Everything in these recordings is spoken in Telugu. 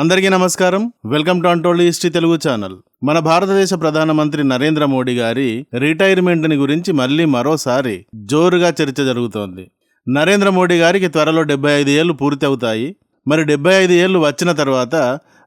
అందరికీ నమస్కారం. Welcome to untold history Telugu channel. మన భారతదేశ ప్రధానమంత్రి నరేంద్ర మోడీ గారి రిటైర్మెంట్ని గురించి మళ్ళీ మరోసారి జోరుగా చర్చ జరుగుతోంది. నరేంద్ర మోడీ గారికి త్వరలో డెబ్బై ఐదు ఏళ్ళు పూర్తి అవుతాయి. మరి డెబ్బై ఐదు ఏళ్ళు వచ్చిన తర్వాత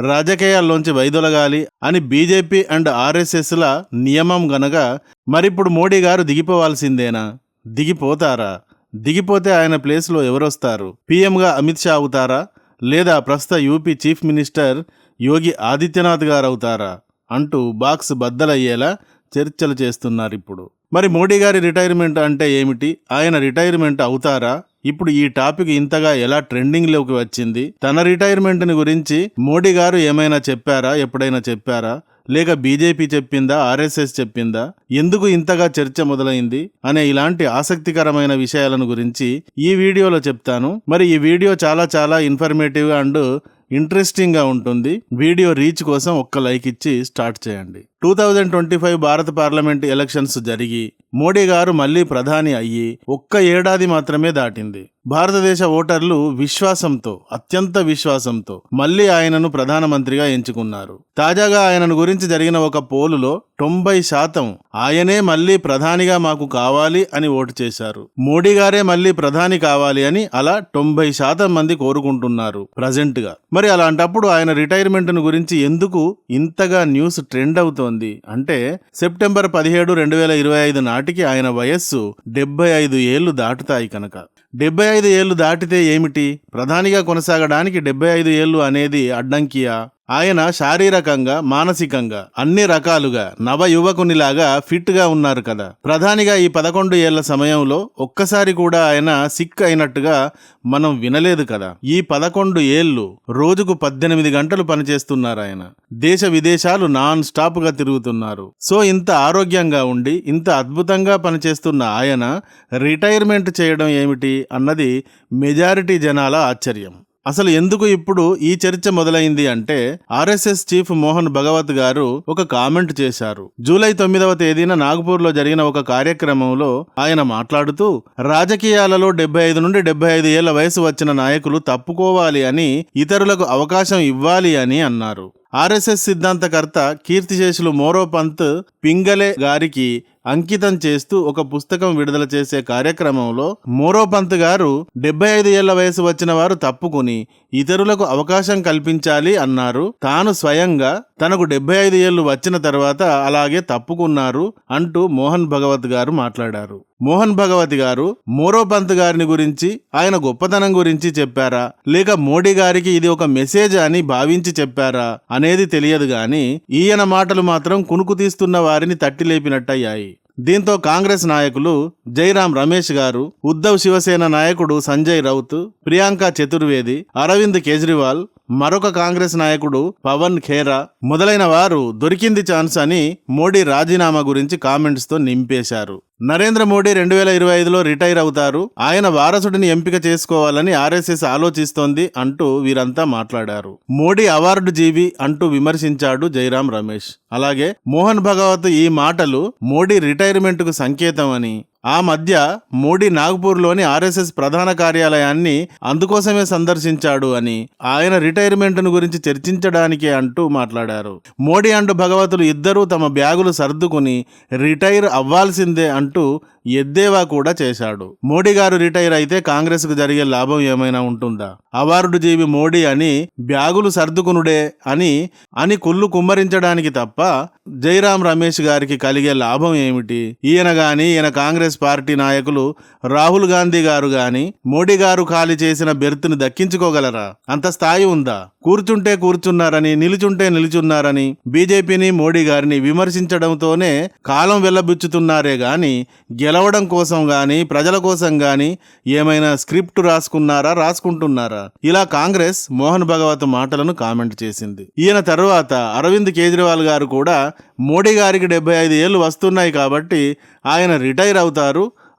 రాజకీయాల్లోంచి వైదొలగాలి అని బీజేపీ అండ్ ఆర్ఎస్ఎస్ల నియమం గనక మరిప్పుడు మోడీ గారు దిగిపోవాల్సిందేనా? దిగిపోతారా? దిగిపోతే ఆయన ప్లేస్లో ఎవరొస్తారు? పీఎంగా అమిత్ షా అవుతారా? లేదా ప్రస్తుత UP chief minister Yogi Adityanath గారు అవుతారా అంటూ బాక్స్ బద్దలయ్యేలా చర్చలు చేస్తున్నారు ఇప్పుడు మరి మోడీ గారి రిటైర్మెంట్ అంటే ఏమిటి? ఆయన రిటైర్మెంట్ అవుతారా? ఇప్పుడు ఈ టాపిక్ ఇంతగా ఎలా ట్రెండింగ్లోకి వచ్చింది? తన రిటైర్మెంట్ని గురించి మోడీ గారు ఏమైనా చెప్పారా? ఎప్పుడైనా చెప్పారా? లేక బీజేపీ చెప్పిందా ఆర్ఎస్ఎస్ చెప్పిందా ఎందుకు ఇంతగా చర్చ మొదలైంది అనే ఇలాంటి ఆసక్తికరమైన విషయాలను గురించి ఈ వీడియోలో చెప్తాను. మరి ఈ వీడియో చాలా చాలా ఇన్ఫర్మేటివ్ అండ్ ఇంట్రెస్టింగ్గా ఉంటుంది. వీడియో రీచ్ కోసం ఒక్క లైక్ ఇచ్చి స్టార్ట్ చేయండి. టూ థౌజండ్ ట్వంటీ ఫైవ్ భారత పార్లమెంట్ ఎలక్షన్స్ జరిగి మోడీ గారు మళ్ళీ ప్రధాని అయ్యి ఒక్క ఏడాది మాత్రమే దాటింది. భారతదేశ ఓటర్లు విశ్వాసంతో అత్యంత విశ్వాసంతో మళ్ళీ ఆయనను ప్రధానమంత్రిగా ఎంచుకున్నారు. తాజాగా ఆయనను గురించి జరిగిన ఒక పోలులో తొంభై శాతం ఆయనే మళ్ళీ ప్రధానిగా మాకు కావాలి అని ఓటు చేశారు. మోడీ గారే మళ్ళీ ప్రధాని కావాలి అని అలా తొంభై శాతం మంది కోరుకుంటున్నారు ప్రజెంట్గా మరి అలాంటప్పుడు ఆయన రిటైర్మెంట్ గురించి ఎందుకు ఇంతగా న్యూస్ ట్రెండ్ అవుతోంది? అంటే సెప్టెంబర్ పదిహేడు రెండు వేల ఇరవై ఐదు నాటికి ఆయన వయస్సు డెబ్బై ఐదు ఏళ్ళు దాటుతాయి కనుక. డెబ్బై ఐదు ఏళ్ళు దాటితే ఏమిటి? ప్రధానిగా కొనసాగడానికి డెబ్బై ఐదు ఏళ్ళు అనేది అడ్డంకియా? ఆయన శారీరకంగా మానసికంగా అన్ని రకాలుగా నవ యువకునిలాగా ఫిట్గా ఉన్నారు కదా. ప్రధానిగా ఈ పదకొండు ఏళ్ళ సమయంలో ఒక్కసారి కూడా ఆయన సిక్ అయినట్టుగా మనం వినలేదు కదా. ఈ పదకొండు ఏళ్ళు రోజుకు పద్దెనిమిది గంటలు పనిచేస్తున్నారు ఆయన. దేశ విదేశాలు నాన్ స్టాప్గా తిరుగుతున్నారు. సో ఇంత ఆరోగ్యంగా ఉండి ఇంత అద్భుతంగా పనిచేస్తున్న ఆయన రిటైర్మెంట్ చేయడం ఏమిటి అన్నది మెజారిటీ జనాల ఆశ్చర్యం. అసలు ఎందుకు ఇప్పుడు ఈ చర్చ మొదలైంది అంటే ఆర్ఎస్ఎస్ చీఫ్ మోహన్ భగవత్ గారు ఒక కామెంట్ చేశారు. జూలై తొమ్మిదవ తేదీన నాగపూర్లో జరిగిన ఒక కార్యక్రమంలో ఆయన మాట్లాడుతూ రాజకీయాలలో డెబ్బై ఐదు నుండి డెబ్బై ఐదు ఏళ్ళ వయసు వచ్చిన నాయకులు తప్పుకోవాలి అని ఇతరులకు అవకాశం ఇవ్వాలి అని అన్నారు. ఆర్ఎస్ఎస్ సిద్ధాంతకర్త కీర్తిశేషులు మోరోపంత్ పింగలే గారికి అంకితం చేస్తూ ఒక పుస్తకం విడుదల చేసే కార్యక్రమంలో మోరోపంత్ గారు డెబ్బై ఐదు ఏళ్ళ వయసు వచ్చిన వారు తప్పుకుని ఇతరులకు అవకాశం కల్పించాలి అన్నారు. తాను స్వయంగా తనకు డెబ్బై ఐదు ఏళ్ళు వచ్చిన తర్వాత అలాగే తప్పుకున్నారు అంటూ మోహన్ భగవత్ గారు మాట్లాడారు. మోహన్ భగవతి గారు మోరోపంత్ గారిని గురించి ఆయన గొప్పతనం గురించి చెప్పారా? లేక మోడీ గారికి ఇది ఒక మెసేజ్ అని భావించి చెప్పారా? అనేది తెలియదు గాని ఈయన మాటలు మాత్రం కునుకు తీస్తున్న వారిని తట్టి లేపినట్టయ్యాయి దీంతో కాంగ్రెస్ నాయకులు జైరాం రమేష్ గారు ఉద్ధవ్ శివసేన నాయకుడు సంజయ్ రౌత్ ప్రియాంక చతుర్వేది అరవింద్ కేజ్రీవాల్ మరొక కాంగ్రెస్ నాయకుడు పవన్ ఖేరా మొదలైన వారు దొరికింది ఛాన్స్ అని మోడీ రాజీనామా గురించి కామెంట్స్తో నింపేశారు. నరేంద్ర మోడీ రెండు వేల ఇరవై ఐదులో రిటైర్ అవుతారు. ఆయన వారసుడిని ఎంపిక చేసుకోవాలని ఆర్ఎస్ఎస్ ఆలోచిస్తోంది అంటూ వీరంతా మాట్లాడారు. మోడీ అవార్డు జీవి అంటూ విమర్శించాడు జైరాం రమేష్. అలాగే మోహన్ భగవత్ ఈ మాటలు మోడీ రిటైర్మెంట్కు సంకేతం అని ఆ మధ్య మోడీ నాగ్పూర్లోని ఆర్ఎస్ఎస్ ప్రధాన కార్యాలయాన్ని అందుకోసమే సందర్శించాడు అని ఆయన రిటైర్మెంట్ను గురించి చర్చించడానికే అంటూ మాట్లాడారు. మోడీ అండ్ భగవతులు ఇద్దరూ తమ బ్యాగులు సర్దుకుని రిటైర్ అవ్వాల్సిందే అంటూ ఎద్దేవా కూడా చేశాడు. మోడీ గారు రిటైర్ అయితే కాంగ్రెస్కు జరిగే లాభం ఏమైనా ఉంటుందా? అవార్డు జీవి మోడీ అని బ్యాగులు సర్దుకునుడే అని అని కుళ్ళు కుమ్మరించడానికి తప్ప జైరాం రమేష్ గారికి కలిగే లాభం ఏమిటి? ఈయన గాని ఈయన కాంగ్రెస్ పార్టీ నాయకులు రాహుల్ గాంధీ గారు గాని మోడీ గారు ఖాళీ చేసిన బెర్త్ను దక్కించుకోగలరా? అంత స్థాయి ఉందా? కూర్చుంటే కూర్చున్నారని నిలుచుంటే నిలుచున్నారని బీజేపీని మోడీ గారిని విమర్శించడంతోనే కాలం వెళ్ళబుచ్చుతున్నారే గాని గెలవడం కోసం గాని ప్రజల కోసం గాని ఏమైనా స్క్రిప్ట్ రాసుకున్నారా రాసుకుంటున్నారా? ఇలా కాంగ్రెస్ మోహన్ భగవత్ మాటలను కామెంట్ చేసింది. ఈయన తరువాత అరవింద్ కేజ్రీవాల్ గారు కూడా మోడీ గారికి డెబ్బై ఐదు ఏళ్ళు వస్తున్నాయి కాబట్టి ఆయన రిటైర్ అవుతారు.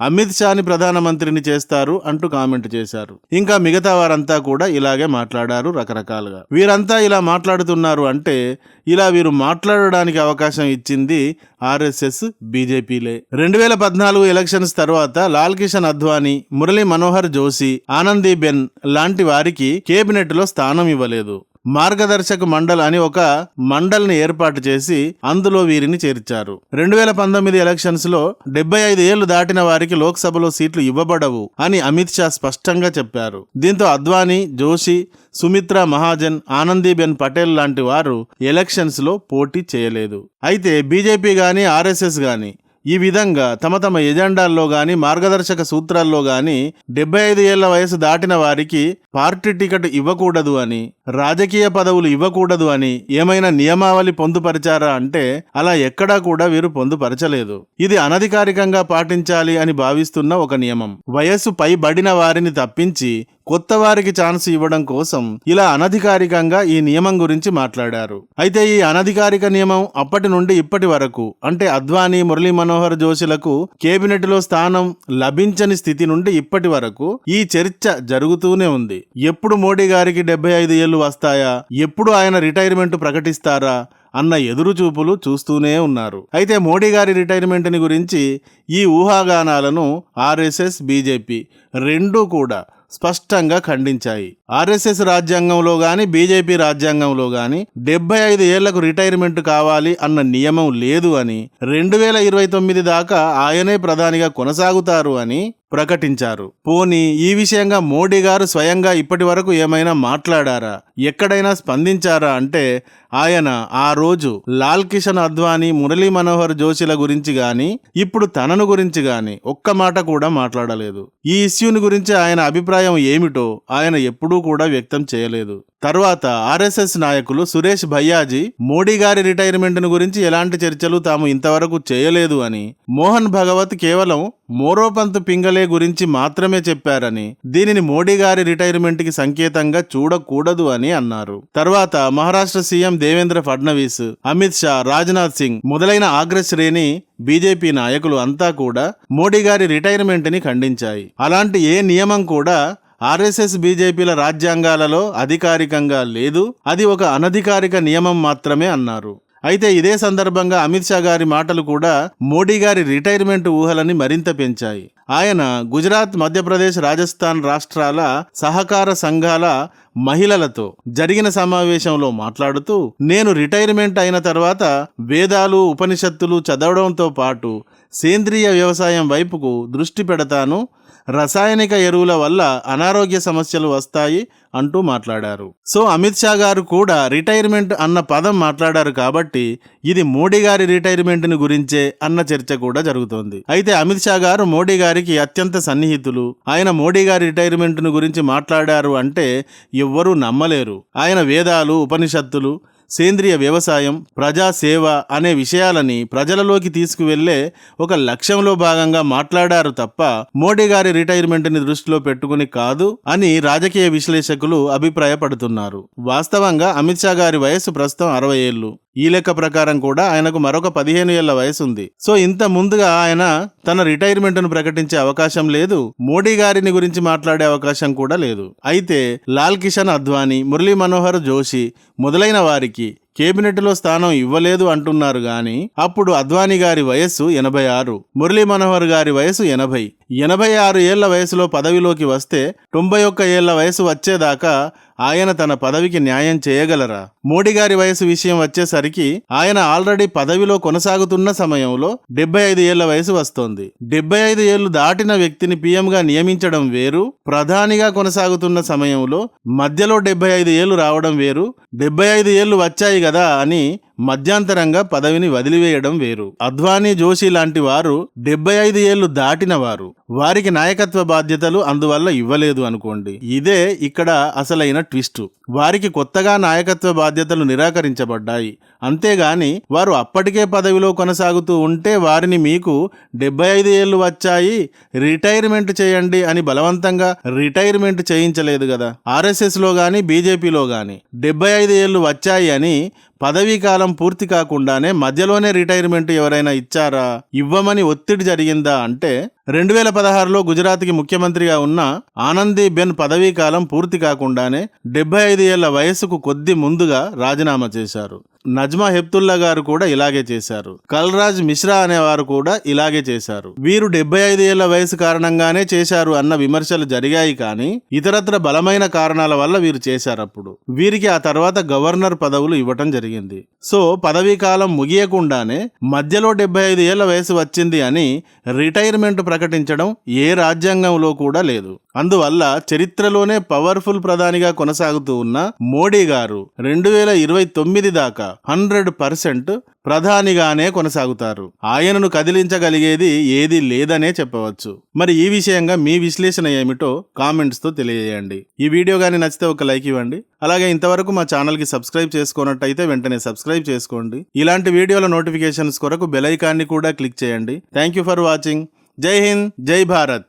అమిత్ షాని ప్రధానమంత్రిని చేస్తారు అంటూ కామెంట్ చేశారు. ఇంకా మిగతా వారంతా కూడా ఇలాగే మాట్లాడారు రకరకాలుగా. వీరంతా ఇలా మాట్లాడుతున్నారు అంటే ఇలా వీరు మాట్లాడడానికి అవకాశం ఇచ్చింది ఆర్ఎస్ఎస్ బీజేపీలే. రెండు వేల పద్నాలుగు ఎలక్షన్స్ తర్వాత లాల్ కిషన్ అద్వానీ మురళీ మనోహర్ జోషి ఆనందీబెన్ లాంటి వారికి కేబినెట్లో స్థానం ఇవ్వలేదు. మార్గదర్శక మండల్ అని ఒక మండల్ని ఏర్పాటు చేసి అందులో వీరిని చేర్చారు. రెండు వేల పంతొమ్మిది ఎలక్షన్స్లో డెబ్బై ఐదు ఏళ్ళు దాటిన వారికి లోక్సభలో సీట్లు ఇవ్వబడవు అని అమిత్ షా స్పష్టంగా చెప్పారు. దీంతో అద్వానీ జోషి సుమిత్రా మహాజన్ ఆనందీబెన్ పటేల్ లాంటి వారు ఎలక్షన్స్లో పోటీ చేయలేదు. అయితే బీజేపీ గాని ఆర్ఎస్ఎస్ గాని ఈ విధంగా తమ తమ ఎజెండాల్లో గాని మార్గదర్శక సూత్రాల్లో గాని డెబ్బై ఐదు ఏళ్ళ వయసు దాటిన వారికి పార్టీ టికెట్ ఇవ్వకూడదు అని రాజకీయ పదవులు ఇవ్వకూడదు అని ఏమైనా నియమావళి పొందుపరిచారా అంటే అలా ఎక్కడా కూడా వీరు పొందుపరచలేదు. ఇది అనధికారికంగా పాటించాలి అని భావిస్తున్న ఒక నియమం. వయస్సు పైబడిన వారిని తప్పించి కొత్త వారికి ఛాన్స్ ఇవ్వడం కోసం ఇలా అనధికారికంగా ఈ నియమం గురించి మాట్లాడారు. అయితే ఈ అనధికారిక నియమం అప్పటి నుండి ఇప్పటి వరకు అంటే అద్వానీ మురళీ మనోహర్ జోషిలకు కేబినెట్లో స్థానం లభించని స్థితి నుండి ఇప్పటి వరకు ఈ చర్చ జరుగుతూనే ఉంది. ఎప్పుడు మోడీ గారికి డెబ్బై ఐదు ఏళ్ళు వస్తాయా? ఎప్పుడు ఆయన రిటైర్మెంట్ ప్రకటిస్తారా? అన్న ఎదురుచూపులు చూస్తూనే ఉన్నారు. అయితే మోడీ గారి రిటైర్మెంట్ని గురించి ఈ ఊహాగానాలను ఆర్ఎస్ఎస్ బీజేపీ రెండూ కూడా స్పష్టంగా ఖండించాయి. ఆర్ఎస్ఎస్ రాజ్యాంగంలో కానీ బీజేపీ రాజ్యాంగంలో కానీ డెబ్బై ఐదు ఏళ్ళకు రిటైర్మెంట్ కావాలి అన్న నియమం లేదు అని రెండు వేల ఇరవై తొమ్మిది దాకా ఆయనే ప్రధానిగా కొనసాగుతారు అని ప్రకటించారు. పోనీ ఈ విషయంగా మోడీ గారు స్వయంగా ఇప్పటి వరకు ఏమైనా మాట్లాడారా? ఎక్కడైనా స్పందించారా అంటే ఆయన ఆ రోజు లాల్ కిషన్ అద్వానీ మురళీ మనోహర్ జోషిల గురించి గాని ఇప్పుడు తనను గురించి గాని ఒక్క మాట కూడా మాట్లాడలేదు. ఈ ఇష్యూని గురించి ఆయన అభిప్రాయం ఏమిటో ఆయన ఎప్పుడూ కూడా వ్యక్తం చేయలేదు. తర్వాత ఆర్ఎస్ఎస్ నాయకులు సురేష్ భయ్యాజీ మోడీ గారి రిటైర్మెంట్ గురించి ఎలాంటి చర్చలు తాము ఇంతవరకు చేయలేదు అని మోహన్ భగవత్ కేవలం మోరోపంత్ పింగళే గురించి మాత్రమే చెప్పారని దీనిని మోడీ గారి రిటైర్మెంట్కి సంకేతంగా చూడకూడదు అని అన్నారు. తర్వాత మహారాష్ట్ర సీఎం దేవేంద్ర ఫడ్నవీస్ అమిత్ షా రాజ్నాథ్ సింగ్ మొదలైన ఆగ్ర శ్రేణి బీజేపీ నాయకులు అంతా కూడా మోడీ గారి రిటైర్మెంట్ని ఖండించాయి. అలాంటి ఏ నియమం కూడా ఆర్ఎస్ఎస్ బీజేపీల రాజ్యాంగాలలో అధికారికంగా లేదు. అది ఒక అనధికారిక నియమం మాత్రమే అన్నారు. అయితే ఇదే సందర్భంగా అమిత్ షా గారి మాటలు కూడా మోడీ గారి రిటైర్మెంట్ ఊహలని మరింత పెంచాయి. ఆయన గుజరాత్ మధ్యప్రదేశ్ రాజస్థాన్ రాష్ట్రాల సహకార సంఘాల మహిళలతో జరిగిన సమావేశంలో మాట్లాడుతూ నేను రిటైర్మెంట్ అయిన తర్వాత వేదాలు ఉపనిషత్తులు చదవడంతో పాటు సేంద్రియ వ్యవసాయం వైపుకు దృష్టి పెడతాను. రసాయనిక ఎరువుల వల్ల అనారోగ్య సమస్యలు వస్తాయి అంటూ మాట్లాడారు. సో అమిత్ షా గారు కూడా రిటైర్మెంట్ అన్న పదం మాట్లాడారు కాబట్టి ఇది మోడీ గారి రిటైర్మెంట్ని గురించే అన్న చర్చ కూడా జరుగుతోంది. అయితే అమిత్ షా గారు మోడీ గారికి అత్యంత సన్నిహితులు. ఆయన మోడీ గారి రిటైర్మెంట్ను గురించి మాట్లాడారు అంటే ఎవ్వరూ నమ్మలేరు. ఆయన వేదాలు ఉపనిషత్తులు సేంద్రియ వ్యవసాయం ప్రజాసేవ అనే విషయాలని ప్రజలలోకి తీసుకువెళ్ళే ఒక లక్ష్యంలో భాగంగా మాట్లాడారు తప్ప మోడీ గారి రిటైర్మెంట్ని దృష్టిలో పెట్టుకుని కాదు అని రాజకీయ విశ్లేషకులు అభిప్రాయపడుతున్నారు. వాస్తవంగా అమిత్ షా గారి వయస్సు ప్రస్తుతం అరవై ఏళ్ళు. ఈ లెక్క ప్రకారం కూడా ఆయనకు మరొక పదిహేను ఏళ్ళ వయసు ఉంది సో ఇంత ముందుగా ఆయన తన రిటైర్మెంట్ను ప్రకటించే అవకాశం లేదు. మోడీ గారిని గురించి మాట్లాడే అవకాశం కూడా లేదు. అయితే లాల్ కిషన్ అద్వానీ మురళీ మనోహర్ జోషి మొదలైన వారికి కేబినెట్లో స్థానం ఇవ్వలేదు అంటున్నారు గాని అప్పుడు అద్వానీ గారి వయస్సు ఎనభై ఆరు మురళీ మనోహర్ గారి వయసు ఎనభై. ఎనభై ఆరు ఏళ్ళ వయసులో పదవిలోకి వస్తే తొంభై ఒక్క ఏళ్ళ వయసు వచ్చేదాకా ఆయన తన పదవికి న్యాయం చేయగలరా? మోడీ గారి వయసు విషయం వచ్చేసరికి ఆయన ఆల్రెడీ పదవిలో కొనసాగుతున్న సమయంలో డెబ్బై ఐదు ఏళ్ళ వయసు వస్తోంది. డెబ్బై ఐదు ఏళ్ళు దాటిన వ్యక్తిని పీఎంగా నియమించడం వేరు ప్రధానిగా కొనసాగుతున్న సమయంలో మధ్యలో డెబ్బై ఐదు ఏళ్ళు రావడం వేరు డెబ్బై ఐదు ఏళ్ళు వచ్చాయి కదా అని మధ్యాంతరంగా పదవిని వదిలివేయడం వేరు. అద్వానీ జోషి లాంటి వారు డెబ్బై ఐదు ఏళ్ళు దాటిన వారు. వారికి నాయకత్వ బాధ్యతలు అందువల్ల ఇవ్వలేదు అనుకోండి. ఇదే ఇక్కడ అసలైన ట్విస్టు. వారికి కొత్తగా నాయకత్వ బాధ్యతలు నిరాకరించబడ్డాయి. అంతేగాని వారు అప్పటికే పదవిలో కొనసాగుతూ ఉంటే వారిని మీకు డెబ్బై ఐదు ఏళ్ళు వచ్చాయి రిటైర్మెంట్ చేయండి అని బలవంతంగా రిటైర్మెంట్ చేయించలేదు కదా. ఆర్ఎస్ఎస్లో కానీ బీజేపీలో కానీ డెబ్బై ఐదు ఏళ్ళు వచ్చాయి అని పదవీకాలం పూర్తి కాకుండానే మధ్యలోనే రిటైర్మెంట్ ఎవరైనా ఇచ్చారా? ఇవ్వమని ఒత్తిడి జరిగిందా? అంటే రెండు వేల పదహారులో గుజరాత్కి ముఖ్యమంత్రిగా ఉన్న ఆనందీబెన్ పదవీకాలం పూర్తి కాకుండానే డెబ్బై ఐదు ఏళ్ళ వయసుకు కొద్ది ముందుగా రాజీనామా చేశారు. నజ్మా హెప్తుల్లా గారు కూడా ఇలాగే చేశారు. కల్రాజ్ మిశ్రా అనేవారు కూడా ఇలాగే చేశారు. వీరు డెబ్బై ఐదు ఏళ్ళ వయసు కారణంగానే చేశారు అన్న విమర్శలు జరిగాయి కానీ ఇతరత్ర బలమైన కారణాల వల్ల వీరు చేశారు అప్పుడు వీరికి ఆ తర్వాత గవర్నర్ పదవులు ఇవ్వటం జరిగింది. సో పదవీ కాలం ముగియకుండానే మధ్యలో డెబ్బై ఐదు ఏళ్ళ వయసు వచ్చింది అని రిటైర్మెంట్ ప్రకటించడం ఏ రాజ్యాంగంలో కూడా లేదు. అందువల్ల చరిత్రలోనే పవర్ఫుల్ ప్రధానిగా కొనసాగుతూ ఉన్న మోడీ గారు రెండు వేల ఇరవై తొమ్మిది దాకా హండ్రెడ్ పర్సెంట్ ప్రధానిగానే కొనసాగుతారు. ఆయనను కదిలించగలిగేది ఏది లేదనే చెప్పవచ్చు. మరి ఈ విషయంగా మీ విశ్లేషణ ఏమిటో కామెంట్స్తో తెలియజేయండి. ఈ వీడియో కానీ నచ్చితే ఒక లైక్ ఇవ్వండి. అలాగే ఇంతవరకు మా ఛానల్కి సబ్స్క్రైబ్ చేసుకున్నట్టయితే వెంటనే సబ్స్క్రైబ్ చేసుకోండి. ఇలాంటి వీడియోల నోటిఫికేషన్స్ కొరకు బెల్ ఐకాన్ని కూడా క్లిక్ చేయండి. Thank you for watching. Jai Hind Jai Bharat.